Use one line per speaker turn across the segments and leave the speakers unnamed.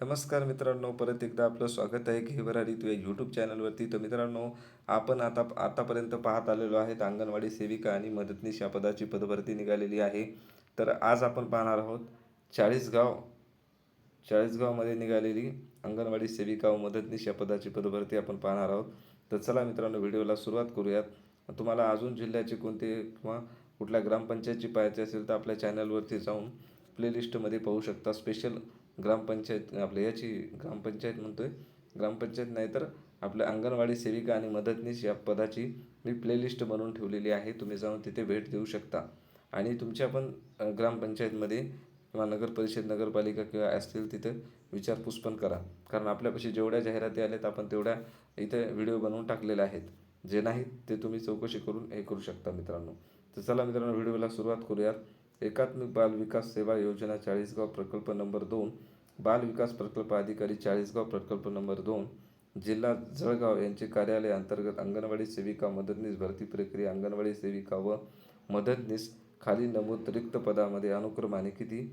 नमस्कार मित्रांनो परत एकदा आपलं स्वागत आहे घेवरा ऋतू या यूट्यूब चॅनलवरती तर मित्रांनो आपण आता आतापर्यंत पाहत आलेलो आहेत अंगणवाडी सेविका आणि मदतनीश या पदाची पदभरती निघालेली आहे. तर आज आपण पाहणार आहोत चाळीसगाव चाळीसगावमध्ये निघालेली अंगणवाडी सेविका व मदतनीश या पदाची पदभरती आपण पाहणार आहोत. तर चला मित्रांनो व्हिडिओला सुरुवात करूयात. तुम्हाला अजून जिल्ह्याचे कोणते किंवा कुठल्या ग्रामपंचायतची पाहायची असेल तर आपल्या चॅनलवरती जाऊन प्लेलिस्टमध्ये पाहू शकता. स्पेशल ग्रामपंचायत आपल्या याची ग्रामपंचायत म्हणतो आहे ग्रामपंचायत नाही तर आपल्या अंगणवाडी सेविका आणि मदतनीस या पदाची मी प्लेलिस्ट बनवून ठेवलेली आहे. तुम्ही जाऊन तिथे भेट देऊ शकता. आणि तुमच्या पण ग्रामपंचायतमध्ये किंवा नगर परिषद नगरपालिका किंवा असतील तिथं विचारपूस पण करा. कारण आपल्यापाशी जेवढ्या जाहिराती आल्यात आपण तेवढ्या इथे व्हिडिओ बनवून टाकलेल्या आहेत. जे नाहीत ते तुम्ही चौकशी करून हे करू शकता मित्रांनो. तर चला मित्रांनो व्हिडिओला सुरुवात करूयात. एकात्मिक बाल विकास सेवा योजना चाळीसगाव प्रकल्प नंबर दोन. बाल विकास प्रकल्प अधिकारी चाळीसगाव प्रकल्प नंबर दोन जिल्हा जळगाव यांचे कार्यालय अंतर्गत अंगणवाडी सेविका मदतनीस भरती प्रक्रिया अंगणवाडी सेविका व मदतनीस खाली नमूद रिक्त पदामध्ये अनुक्रमाने किती?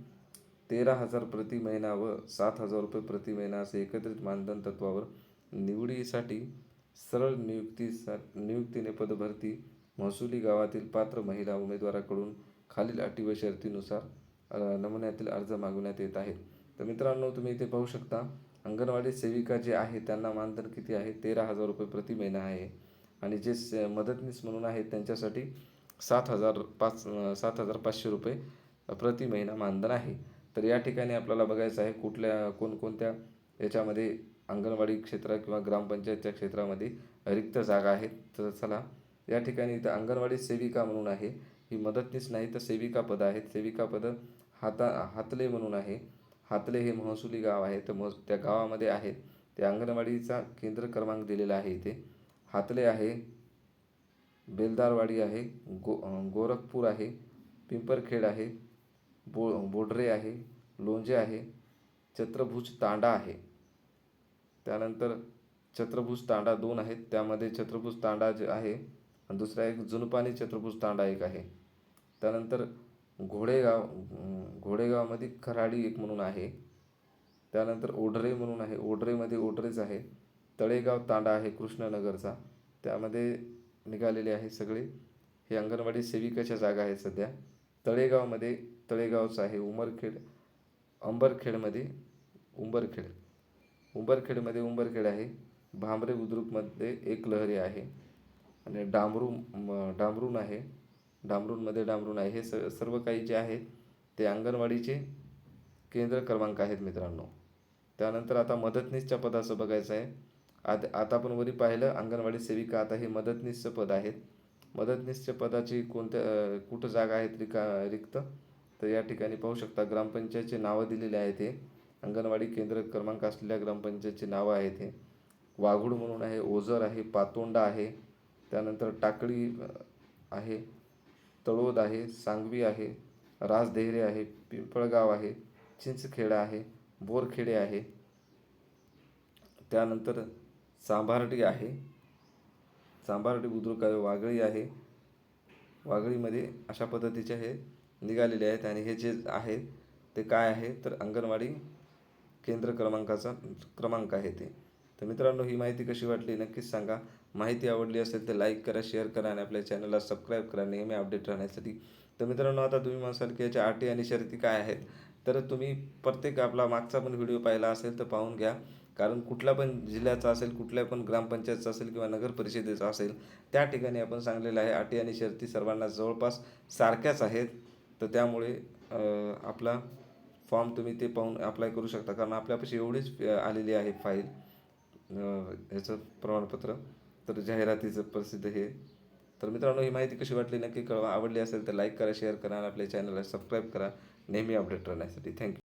तेरा हजार प्रति महिना व सात हजार रुपये प्रति महिना असे एकत्रित मानधन तत्वावर निवडीसाठी सरळ नियुक्तीसा नियुक्तीने पदभरती महसुली गावातील पात्र महिला उमेदवाराकडून खालील अटी व शर्तीनुसार नमुन्यातील अर्ज मागवण्यात येत आहेत. तर मित्रांनो तुम्ही इथे पाहू शकता अंगणवाडी सेविका जे आहे त्यांना मानधन किती आहे? तेरा हजार रुपये प्रति महिना आहे. आणि जे स मदतनीस म्हणून आहेत त्यांच्यासाठी सात हजार पाच सात हजार पाचशे रुपये प्रति महिना मानधन आहे. तर या ठिकाणी आपल्याला बघायचं आहे कुठल्या कोणकोणत्या याच्यामध्ये अंगणवाडी क्षेत्र किंवा ग्रामपंचायतच्या क्षेत्रामध्ये रिक्त जागा आहेत. तर चला या ठिकाणी इथं अंगणवाडी सेविका म्हणून आहे. ही मदतनीस नाही तर सेविका पद आहेत. सेविका पद हाता हातले म्हणून आहे. हातले हे महसुली गाव आहे. तर मग त्या गावामध्ये आहेत ते अंगणवाडीचा केंद्र क्रमांक दिलेला आहे इथे. हातले आहे. बेलदारवाडी आहे. गो गोरखपूर आहे. पिंपरखेड आहे. बो बोडरे आहे. लोंजे आहे. छत्रभुज तांडा आहे. त्यानंतर छत्रभुज तांडा दोन आहेत. त्यामध्ये छत्रभुज तांडा जे आहे आणि दुसरा एक जुनपानी छत्रभुज तांडा एक आहे. त्यानंतर घोडेगाव घोडेगावमध्ये खराडी एक म्हणून आहे. त्यानंतर ओढरे म्हणून आहे. ओढरेमध्ये ओढरेच आहे. तळेगाव तांडा आहे कृष्णनगरचा. त्यामध्ये निघालेले आहे सगळे. हे अंगणवाडी सेविकाच्या जागा आहेत सध्या. तळेगावमध्ये तळेगावचं आहे. उमरखेड अंबरखेडमध्ये उंबरखेड. उंबरखेडमध्ये उंबरखेड आहे. भांबरे बुद्रुकमध्ये एक लहरी आहे. आणि डांबरू म- डांबरून आहे. डांबरूनमध्ये डांबरून आहे. हे स सर्व काही जे आहे ते अंगणवाडीचे केंद्र क्रमांक आहेत मित्रांनो. त्यानंतर आता मदतनीसच्या पदाचं बघायचं आहे. आत आता आपण वरी पाहिलं अंगणवाडी सेविका आता हे मदतनीसचं पद आहेत. मदतनीसच्या पदाची कोणत्या कुठं जागा आहेत रिका रिक्त? तर या ठिकाणी पाहू शकता ग्रामपंचायतचे नावं दिलेले आहेत हे. अंगणवाडी केंद्र क्रमांक असलेल्या ग्रामपंचायतची नावं आहेत हे. वाघूड म्हणून आहे ओझर आहे पातोंडा आहे. त्यानंतर टाकळी आहे. तळोद आहे सांगवी आहे राजदेहरे आहे पिंपळगाव आहे चिंचखेडा आहे बोरखेडे आहे. त्यानंतर चांभार्डी आहे. चांभार्डी बुद्रुक आहे वागळी आहे. वागळीमध्ये अशा पद्धतीचे हे निघालेले आहेत आणि हे जे आहे ते काय आहे? तर अंगणवाडी केंद्र क्रमांकाचा क्रमांक आहे ते. तर मित्रांनो ही माहिती कशी वाटली नक्कीच सांगा. माहिती आवडली असेल तर लाईक करा शेअर करा आणि आपल्या चॅनलला सबस्क्राईब करा नेहमी अपडेट राहण्यासाठी. तर मित्रांनो आता तुम्ही म्हणाल की याच्या अटी आणि शर्ती काय आहेत? तर तुम्ही प्रत्येक आपला मागचा पण व्हिडिओ पाहिला असेल तर पाहून घ्या. कारण कुठला पण जिल्ह्याचा असेल कुठल्या पण ग्रामपंचायतचा असेल किंवा नगर परिषदेचा असेल त्या ठिकाणी आपण सांगलेलं आहे अटी आणि शर्ती सर्वांना जवळपास सारख्याच आहेत. तर त्यामुळे आपला फॉर्म तुम्ही ते पाहून अप्लाय करू शकता. कारण आपल्यापाशी एवढीच आलेली आहे फाईल ह्याचं प्रमाणपत्र. तर जाहिरातीचं प्रसिद्ध हे. तर मित्रांनो ही माहिती कशी वाटली? नक्की कळवा. आवडली असेल तर लाईक करा शेअर करा आणि आपल्या चॅनलला सबस्क्राईब करा. नेहमी अपडेट राहण्यासाठी. थँक्यू